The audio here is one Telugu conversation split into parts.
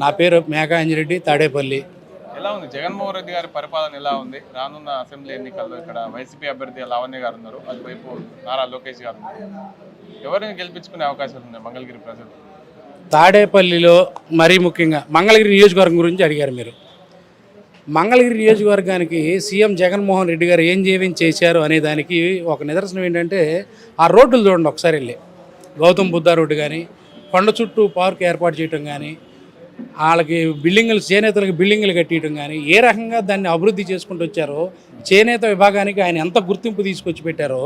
నా పేరు మేఘా అంజిరెడ్డి తాడేపల్లి. ఎలా ఉంది? జగన్మోహన్ రెడ్డి గారి పరిపాలన ఎలా ఉంది? రానున్న అసెంబ్లీ ఎన్నికల్లో ఇక్కడ వైసీపీ అభ్యర్థి లావణ్య గారు ఉన్నారు. అటువైపు నారా లోకేష్ గారు ఎవరిని గెలిపించుకునే అవకాశాలు ఉన్నాయి మంగళగిరి ప్రజలు? తాడేపల్లిలో మరీ ముఖ్యంగా మంగళగిరి నియోజకవర్గం గురించి అడిగారు మీరు. మంగళగిరి నియోజకవర్గానికి సీఎం జగన్మోహన్ రెడ్డి గారు ఏం చేయని చేశారు అనే దానికి ఒక నిదర్శనం ఏంటంటే ఆ రోడ్లు చూడండి ఒకసారి వెళ్ళి. గౌతమ్ బుద్ధ రోడ్డు కానీ కొండ చుట్టూ పార్క్ ఏర్పాటు చేయటం కానీ వాళ్ళకి బిల్డింగులు చేనేతలకు బిల్డింగులు కట్టియటం కానీ ఏ రకంగా దాన్ని అభివృద్ధి చేసుకుంటూ వచ్చారో చేనేత విభాగానికి ఆయన ఎంత గుర్తింపు తీసుకొచ్చి పెట్టారో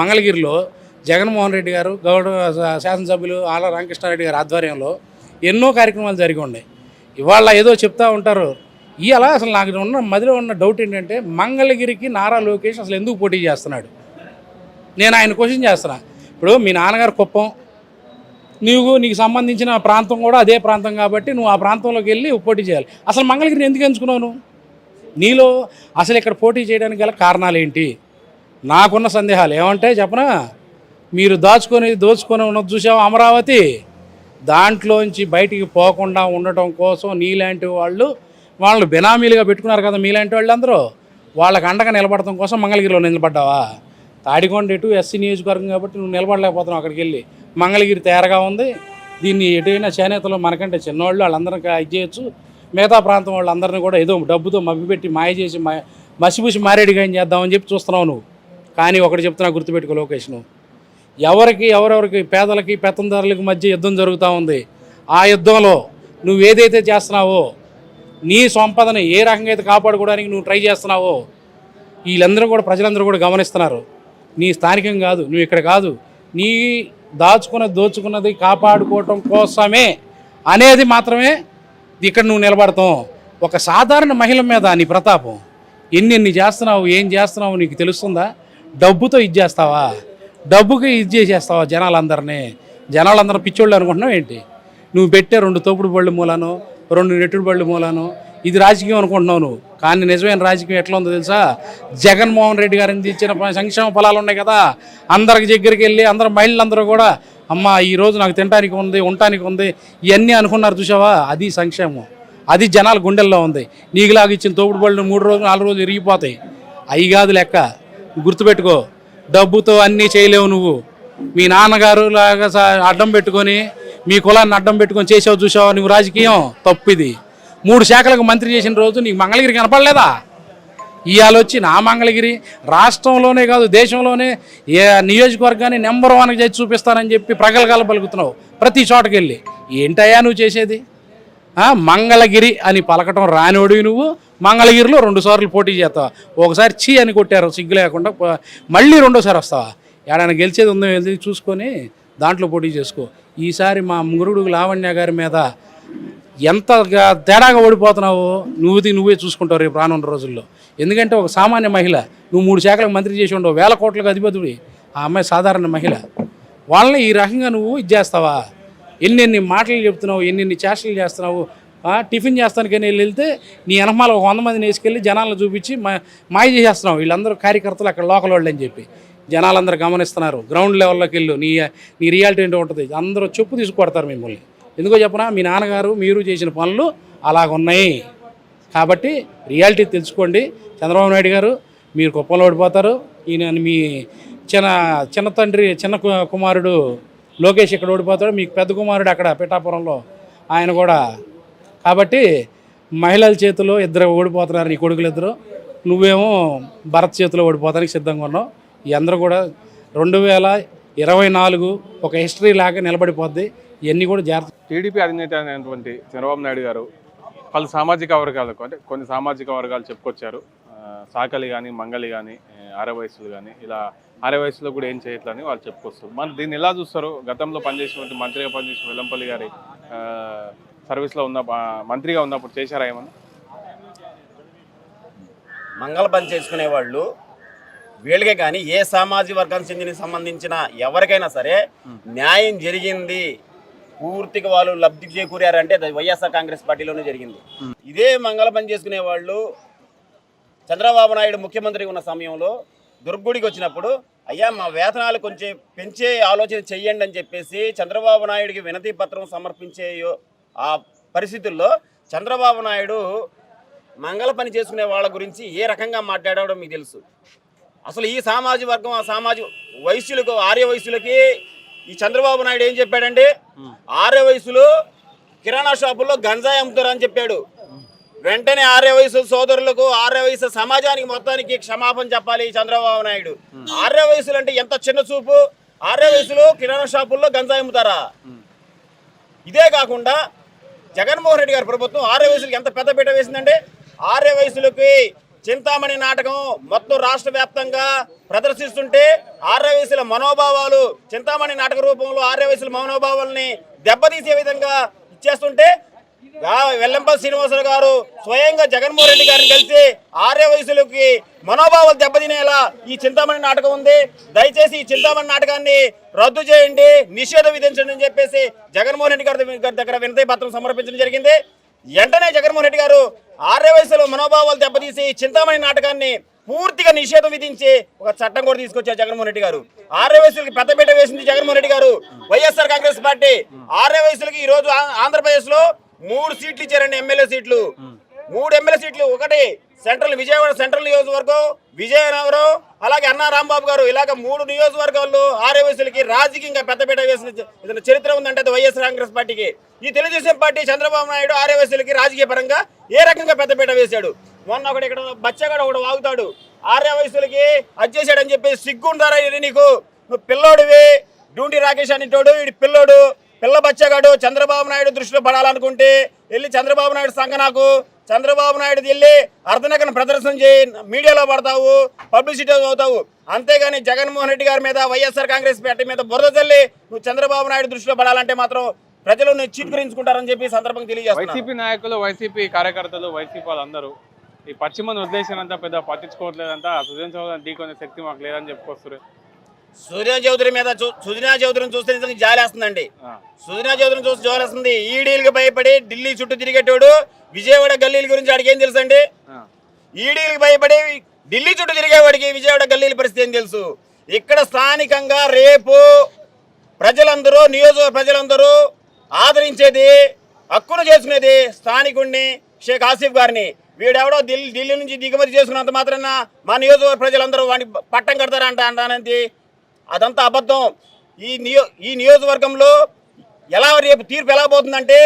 మంగళగిరిలో జగన్మోహన్ రెడ్డి గారు గౌడ శాసనసభ్యులు ఆల రామకృష్ణారెడ్డి గారి ఆధ్వర్యంలో ఎన్నో కార్యక్రమాలు జరిగి ఉన్నాయి. ఇవాళ ఏదో చెప్తా ఉంటారు. ఇవాళ అసలు నాకు ఉన్న మదిలో ఉన్న డౌట్ ఏంటంటే మంగళగిరికి నారా లోకేష్ అసలు ఎందుకు పోటీ చేస్తున్నాడు? నేను ఆయన క్వశ్చన్ చేస్తున్నా. ఇప్పుడు మీ నాన్నగారు కుప్పం నీవు నీకు సంబంధించిన ప్రాంతం కూడా అదే ప్రాంతం కాబట్టి నువ్వు ఆ ప్రాంతంలోకి వెళ్ళి పోటీ చేయాలి. అసలు మంగళగిరిని ఎందుకు ఎంచుకున్నావు నువ్వు? నీలో అసలు ఇక్కడ పోటీ చేయడానికి గల కారణాలు ఏంటి? నాకున్న సందేహాలు ఏమంటే చెప్పనా? మీరు దాచుకొని దోచుకొని ఉన్నది చూసావు అమరావతి? దాంట్లోంచి బయటికి పోకుండా ఉండటం కోసం నీలాంటి వాళ్ళు వాళ్ళు బినామీలుగా పెట్టుకున్నారు కదా మీలాంటి వాళ్ళందరూ వాళ్ళకి అండగా నిలబడటం కోసం మంగళగిరిలో నిలబడ్డావా? తాడికొండ ఎటు ఎస్సీ నియోజకవర్గం కాబట్టి నువ్వు నిలబడలేకపోతున్నావు అక్కడికి వెళ్ళి. మంగళగిరి తేరగా ఉంది. దీన్ని ఎటైనా చేనేతలు మనకంటే చిన్నవాళ్ళు వాళ్ళందరికీ ఇది చేయొచ్చు. మిగతా ప్రాంతం వాళ్ళందరినీ కూడా ఏదో డబ్బుతో మభ్యపెట్టి మాయ చేసి మా మసిపూసి మారేడిగా ఏం చేద్దామని చెప్పి చూస్తున్నావు నువ్వు. కానీ ఒకటి చెప్తున్నా గుర్తుపెట్టుకో లోకేష్ నువ్వు. ఎవరికి ఎవరెవరికి పేదలకి పెత్తందారులకి మధ్య యుద్ధం జరుగుతూ ఉంది. ఆ యుద్ధంలో నువ్వు ఏదైతే చేస్తున్నావో నీ సంపదని ఏ రకంగా అయితే కాపాడుకోవడానికి నువ్వు ట్రై చేస్తున్నావో వీళ్ళందరూ కూడా ప్రజలందరూ కూడా గమనిస్తున్నారు. నీ స్థానికం కాదు నువ్వు ఇక్కడ కాదు. నీ దాచుకున్న దోచుకున్నది కాపాడుకోవటం కోసమే అనేది మాత్రమే ఇక్కడ నువ్వు నిలబడతావు. ఒక సాధారణ మహిళ మీద నీ ప్రతాపం. ఎన్ని ఎన్ని చేస్తున్నావు ఏం చేస్తున్నావు నీకు తెలుస్తుందా? డబ్బుతో ఇది చేస్తావా? డబ్బుకి ఇది చేసేస్తావా జనాలందరినీ? జనాలందరూ పిచ్చోళ్ళు అనుకుంటున్నావు ఏంటి? నువ్వు పెట్టే రెండు తోపుడు బళ్ళు మూలాను రెండు నెట్టుడు బళ్ళు మూలాను ఇది రాజకీయం అనుకుంటున్నావు నువ్వు. కానీ నిజమైన రాజకీయం ఎట్లా ఉందో తెలుసా? జగన్మోహన్ రెడ్డి గారిని ఇచ్చిన సంక్షేమ ఫలాలు ఉన్నాయి కదా. అందరికి దగ్గరికి వెళ్ళి అందరు మహిళలందరూ కూడా అమ్మ ఈ రోజు నాకు తినడానికి ఉంది ఉండటానికి ఉంది ఇవన్నీ అనుకున్నారు చూసావా? అది సంక్షేమం. అది జనాల గుండెల్లో ఉంది. నీకులాగా ఇచ్చిన తోపుడు బళ్ళు మూడు రోజులు నాలుగు రోజులు ఇరిగిపోతాయి. అవి కాదు లెక్క. గుర్తుపెట్టుకో డబ్బుతో అన్నీ చేయలేవు నువ్వు. మీ నాన్నగారు లాగా అడ్డం పెట్టుకొని మీ కులాన్ని అడ్డం పెట్టుకొని చేసావు చూసావా నువ్వు రాజకీయం? తప్పు ఇది మూడు శాఖలకు మంత్రి చేసిన రోజు నీకు మంగళగిరి కనపడలేదా? ఇవాళ వచ్చి నా మంగళగిరి రాష్ట్రంలోనే కాదు దేశంలోనే ఏ నియోజకవర్గాన్ని నెంబర్ వన్కి చేసి చూపిస్తానని చెప్పి ప్రగల్గాలు పలుకుతున్నావు. ప్రతి చోటకి వెళ్ళి. ఏంటయ్యా నువ్వు చేసేది? మంగళగిరి అని పలకటం రానివాడు నువ్వు. మంగళగిరిలో రెండు సార్లు పోటీ చేస్తావా? ఒకసారి చీ అని కొట్టారు సిగ్గు లేకుండా మళ్ళీ రెండోసారి వస్తావా? ఏడైనా గెలిచేది ఉందో వెళ్ళి చూసుకొని దాంట్లో పోటీ చేసుకో. ఈసారి మా ముగురుడు లావణ్య గారి మీద ఎంత తేడాగా ఓడిపోతున్నావు నువ్వుది నువ్వే చూసుకుంటావు రేపు రానున్న రోజుల్లో. ఎందుకంటే ఒక సామాన్య మహిళ నువ్వు మూడు శాఖలకు మంత్రి చేసి ఉండవు వేల కోట్లకు అధిపతుడి. ఆ అమ్మాయి సాధారణ మహిళ. వాళ్ళని ఈ రకంగా నువ్వు ఇది చేస్తావా? ఎన్నెన్ని మాటలు చెప్తున్నావు ఎన్నెన్ని చేష్టలు చేస్తున్నావు? ఆ, టిఫిన్ చేస్తానికని వెళ్ళి వెళ్తే నీ వెనమాల ఒక వంద మందిని వేసుకెళ్ళి జనాలను చూపించి మా మాయ చేసేస్తున్నావు. వీళ్ళందరూ కార్యకర్తలు అక్కడ లోకల్ వాళ్ళు అని చెప్పి. జనాలందరూ గమనిస్తున్నారు. గ్రౌండ్ లెవెల్లోకి వెళ్ళు. నీ నీ రియాలిటీ ఏంటో ఉంటుంది. అందరూ చెప్పు తీసుకొడతారు మిమ్మల్ని. ఎందుకో చెప్పనా మీ నాన్నగారు మీరు చేసిన పనులు అలాగున్నాయి. కాబట్టి రియాలిటీ తెలుసుకోండి. చంద్రబాబు నాయుడు గారు మీరు కుప్పంలో ఓడిపోతారు ఈయన మీ చిన్న చిన్న తండ్రి చిన్న కు- కుమారుడు లోకేష్ ఇక్కడ ఓడిపోతాడు. మీకు పెద్ద కుమారుడు అక్కడ పిఠాపురంలో ఆయన కూడా. కాబట్టి మహిళల చేతిలో ఇద్దరు ఓడిపోతున్నారు నీ కొడుకులు ఇద్దరు. నువ్వేమో భరత్ చేతిలో ఓడిపోతానికి సిద్ధంగా ఉన్నావు. ఈ అందరూ కూడా రెండు వేల ఇరవై నాలుగు ఒక హిస్టరీ లాగా నిలబడిపోద్ది. ఇవన్నీ కూడా జాగ్రత్త టీడీపీ అధినేత అయినటువంటి చంద్రబాబు నాయుడు గారు పలు సామాజిక వర్గాలకు అంటే కొన్ని సామాజిక వర్గాలు చెప్పుకొచ్చారు. సాకలి కానీ మంగళి కానీ ఆరే వయసులు కానీ ఇలా ఆరే వయసులో కూడా ఏం చేయట్లని వాళ్ళు చెప్పుకొస్తారు. మరి దీన్ని ఎలా చూస్తారు? గతంలో పనిచేసినటువంటి మంత్రిగా పనిచేసిన వెల్లంపల్లి గారి సర్వీస్లో ఉన్న మంత్రిగా ఉన్నప్పుడు చేశారా ఏమన్నా? మంగళ పని చేసుకునే వాళ్ళు వీళ్ళకే కానీ ఏ సామాజిక వర్గానికి చెందిన సంబంధించిన ఎవరికైనా సరే న్యాయం జరిగింది. పూర్తిగా వాళ్ళు లబ్ధి చేకూరారంటే అది వైఎస్ఆర్ కాంగ్రెస్ పార్టీలోనే జరిగింది. ఇదే మంగళ పని చేసుకునే వాళ్ళు చంద్రబాబు నాయుడు ముఖ్యమంత్రి ఉన్న సమయంలో దుర్గుడికి వచ్చినప్పుడు అయ్యా మా వేతనాలు కొంచెం పెంచే ఆలోచన చెయ్యండి అని చెప్పేసి చంద్రబాబు నాయుడికి వినతి పత్రం సమర్పించే యో- ఆ పరిస్థితుల్లో చంద్రబాబు నాయుడు మంగళ పని చేసుకునే వాళ్ళ గురించి ఏ రకంగా మాట్లాడాడో మీకు తెలుసు. అసలు ఈ సామాజిక వర్గం ఆ సామాజిక వయస్సులకు ఆర్య వయసులకి ఈ చంద్రబాబు నాయుడు ఏం చెప్పాడంటే ఆరే వయసులో కిరాణా షాపుల్లో గంజాయి అమ్ముతారని చెప్పాడు. వెంటనే ఆర్య వయసు సోదరులకు ఆర్య వయసు సమాజానికి మొత్తానికి క్షమాపణ చెప్పాలి చంద్రబాబు నాయుడు. ఆర్య వయసులు అంటే ఎంత చిన్న చూపు? ఆర్య వయసులో కిరాణా షాపుల్లో గంజాయి అమ్ముతారా? ఇదే కాకుండా జగన్మోహన్ రెడ్డి గారి ప్రభుత్వం ఆర్య వయసులకు ఎంత పెద్ద పీట వేసిందంటే ఆర్య వయసులకి చింతామణి నాటకం మొత్తం రాష్ట్ర వ్యాప్తంగా ప్రదర్శిస్తుంటే ఆర్యవేశుల మనోభావాలు చింతామణి నాటక రూపంలో ఆర్య వయసుల మనోభావాలని దెబ్బతీసే విధంగా ఇచ్చేస్తుంటే వెల్లంపల్లి శ్రీనివాసరావు గారు స్వయంగా జగన్మోహన్ రెడ్డి గారిని కలిసి ఆర్య వయసులకి మనోభావాలు దెబ్బతినేలా ఈ చింతామణి నాటకం ఉంది. దయచేసి ఈ చింతామణి నాటకాన్ని రద్దు చేయండి నిషేధం విధించండి అని చెప్పేసి జగన్మోహన్ రెడ్డి గారి దగ్గర వినతి పత్రం సమర్పించడం జరిగింది. వెంటనే జగన్మోహన్ రెడ్డి గారు ఆర్య వయసులో మనోభావాలు దెబ్బతీసి చింతామణి నాటకాన్ని పూర్తిగా నిషేధం విధించి ఒక చట్టం కూడా తీసుకొచ్చారు జగన్మోహన్ రెడ్డి గారు. ఆర్య వయసులకి పెద్దపీట వేసింది జగన్మోహన్ రెడ్డి గారు. వైఎస్ఆర్ కాంగ్రెస్ పార్టీ ఆర్య వయసులకి ఈ రోజు ఆంధ్రప్రదేశ్లో మూడు సీట్లు ఇచ్చారండి ఎమ్మెల్యే సీట్లు. మూడు ఎమ్మెల్యే సీట్లు ఒకటి సెంట్రల్ విజయవాడ సెంట్రల్ నియోజకవర్గం విజయనగరం అలాగే అన్నా రాంబాబు గారు. ఇలాగ మూడు నియోజకవర్గాల్లో ఆర్య రాజకీయంగా పెద్దపీట వేసిన చరిత్ర ఉందంటే అది వైఎస్ కాంగ్రెస్ పార్టీకి. ఈ తెలుగుదేశం పార్టీ చంద్రబాబు నాయుడు ఆర్య రాజకీయ పరంగా ఏ రకంగా పెద్దపీట వేశాడు? మొన్న ఒకటి ఇక్కడ బచ్చగాడు ఒకడు వాగుతాడు. ఆర్య వయసులకి చెప్పి సిగ్గుండారా ఇది నీకు? నువ్వు పిల్లోడివి. డూండి రాకేష్ అనేటోడు వీడి పిల్లోడు. పిల్ల బచ్చగాడు. చంద్రబాబు నాయుడు దృష్టిలో పడాలనుకుంటే వెళ్ళి చంద్రబాబు నాయుడు సంఘ నాకు చంద్రబాబు నాయుడు వెళ్ళి అర్ధనగన ప్రదర్శన చేయి మీడియాలో పడతావు పబ్లిసిటీ అవుతావు. అంతేగాని జగన్మోహన్ రెడ్డి గారి మీద వైఎస్ఆర్ కాంగ్రెస్ పార్టీ మీద బురద చల్లి నువ్వు చంద్రబాబు నాయుడు దృష్టిలో పడాలంటే మాత్రం ప్రజలు నువ్వు చీత్కరించుకుంటారని చెప్పి సందర్భం సందర్భంగా వైసీపీ నాయకులు వైసీపీ కార్యకర్తలు వైసీపీ వాళ్ళందరూ ఈ పశ్చిమను అంతా పెద్ద పట్టించుకోవట్లేదంతా సుజన్ చౌదరి ఢీకొనే శక్తి మాకు లేదని చెప్పుకొస్తున్నారు. సుజనా చౌదరి మీద సుజనా చౌదరిని చూస్తే నిజంగా జాలేస్తుందండి. సుజనా చౌదరిని చూసి జాలేస్తుంది. ఈడీలకు భయపడి ఢిల్లీ చుట్టూ తిరిగేటోడు విజయవాడ గల్లీల గురించి ఆడికి ఏం తెలుసండి. ఈడీలకు భయపడి ఢిల్లీ చుట్టూ తిరిగేవాడికి విజయవాడ గల్లీల పరిస్థితి ఏం తెలుసు? ఇక్కడ స్థానికంగా రేపు ప్రజలందరూ నియోజకవర్గ ప్రజలందరూ ఆదరించేది హక్కును చేసుకునేది స్థానికుడిని షేక్ ఆసిఫ్ గారిని. వీడెవడో ఢిల్లీ ఢిల్లీ నుంచి దిగుమతి చేసుకున్నంత మాత్రాన మా నియోజకవర్గ ప్రజలందరూ వాడిని పట్టం కడతారంట అంటానంది. అదంతా అబద్ధం. ఈ నియో ఈ నియోజకవర్గంలో ఎలా రేపు తీర్పు ఎలా పోతుందంటే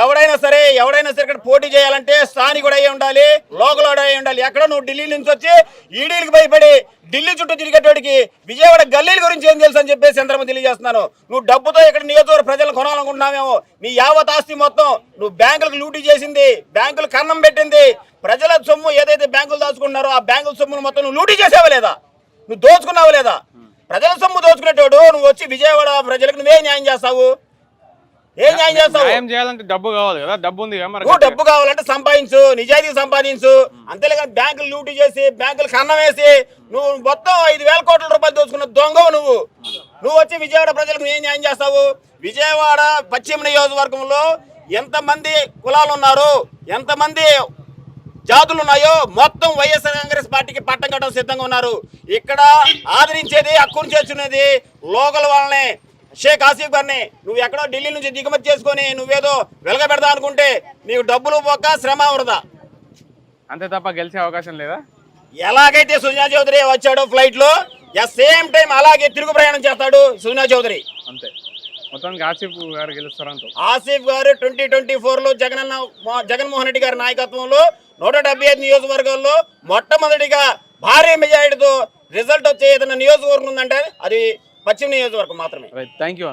ఎవడైనా సరే ఎవడైనా సరే ఇక్కడ పోటీ చేయాలంటే స్థానికుడు అయి ఉండాలి లోకల్ అయి ఉండాలి. ఎక్కడ నువ్వు ఢిల్లీ నుంచి వచ్చి ఈడీలకు భయపడి ఢిల్లీ చుట్టూ తిరిగేటోడికి విజయవాడ గల్లీల గురించి ఏం తెలుసు అని చెప్పేసి చంద్రబాబు తెలియజేస్తున్నాను. నువ్వు డబ్బుతో ఇక్కడ నియోజకవర్గ ప్రజలు కొనాలనుకుంటున్నామేమో నీ యావత్ ఆస్తి మొత్తం నువ్వు బ్యాంకులకు లూటీ చేసింది బ్యాంకులు కన్నం పెట్టింది ప్రజల సొమ్ము ఏదైతే బ్యాంకులు దాచుకున్నారో ఆ బ్యాంకుల సొమ్మును మొత్తం నువ్వు లూటీ చేసావా లేదా? నువ్వు దోచుకున్నావా లేదా? ప్రజల సొమ్ము దోచుకునేటోడు నువ్వు వచ్చి విజయవాడ ప్రజలకు నువ్వే న్యాయం చేస్తావు? ఏం న్యాయం చేస్తావు? న్యాయం చేయాలంటే డబ్బు కావాలి కదా డబ్బు ఉంది నువ్వు డబ్బు కావాలంటే సంపాదించు నిజాయితీ సంపాదించు. అంతేలేగాని బ్యాంకులు లూటీ చేసి బ్యాంకులు కన్నం వేసి నువ్వు మొత్తం ఐదు వేల కోట్ల రూపాయలు దోచుకున్న దొంగవు నువ్వు. నువ్వు వచ్చి విజయవాడ ప్రజలకు ఏం న్యాయం చేస్తావు? విజయవాడ పశ్చిమ నియోజకవర్గంలో ఎంతమంది కులాలు ఉన్నారు? ఎంతమంది జాతులు ఉన్నాయో మొత్తం వైఎస్ఆర్ కాంగ్రెస్ పార్టీకి పట్టం కట్టడం సిద్ధంగా ఉన్నారు. ఇక్కడ ఆదరించేది హక్కును చేర్చునేది లోకల్ వాళ్ళని. షేక్ ఆసిఫ్ గారిని నువ్వు ఎక్కడో ఢిల్లీ నుంచి దిగుమతి చేసుకొని నువ్వేదో వెలగబెడతా అనుకుంటే నీకు డబ్బులు పోక శ్రమ వరదా అంతే తప్ప గెలిచే అవకాశం లేదా? ఎలాగైతే సుజనా చౌదరి వచ్చాడో ఫ్లైట్లో సేమ్ టైం అలాగే తిరుగు ప్రయాణం చేస్తాడు సుజనా చౌదరి. అంతే. మొత్తానికి ఆసిఫ్ గారు గెలుస్తారంట ఆసిఫ్ గారు ట్వంటీ ట్వంటీ ఫోర్లో జగనన్న మో- జగన్మోహన్ రెడ్డి గారి నాయకత్వంలో నూట డెబ్బై ఐదు నియోజకవర్గాల్లో మొట్టమొదటిగా భారీ మెజారిటీతో రిజల్ట్ వచ్చే ఏదైనా నియోజకవర్గం ఉందంటే అది పశ్చిమ నియోజకవర్గం మాత్రమే. Thank you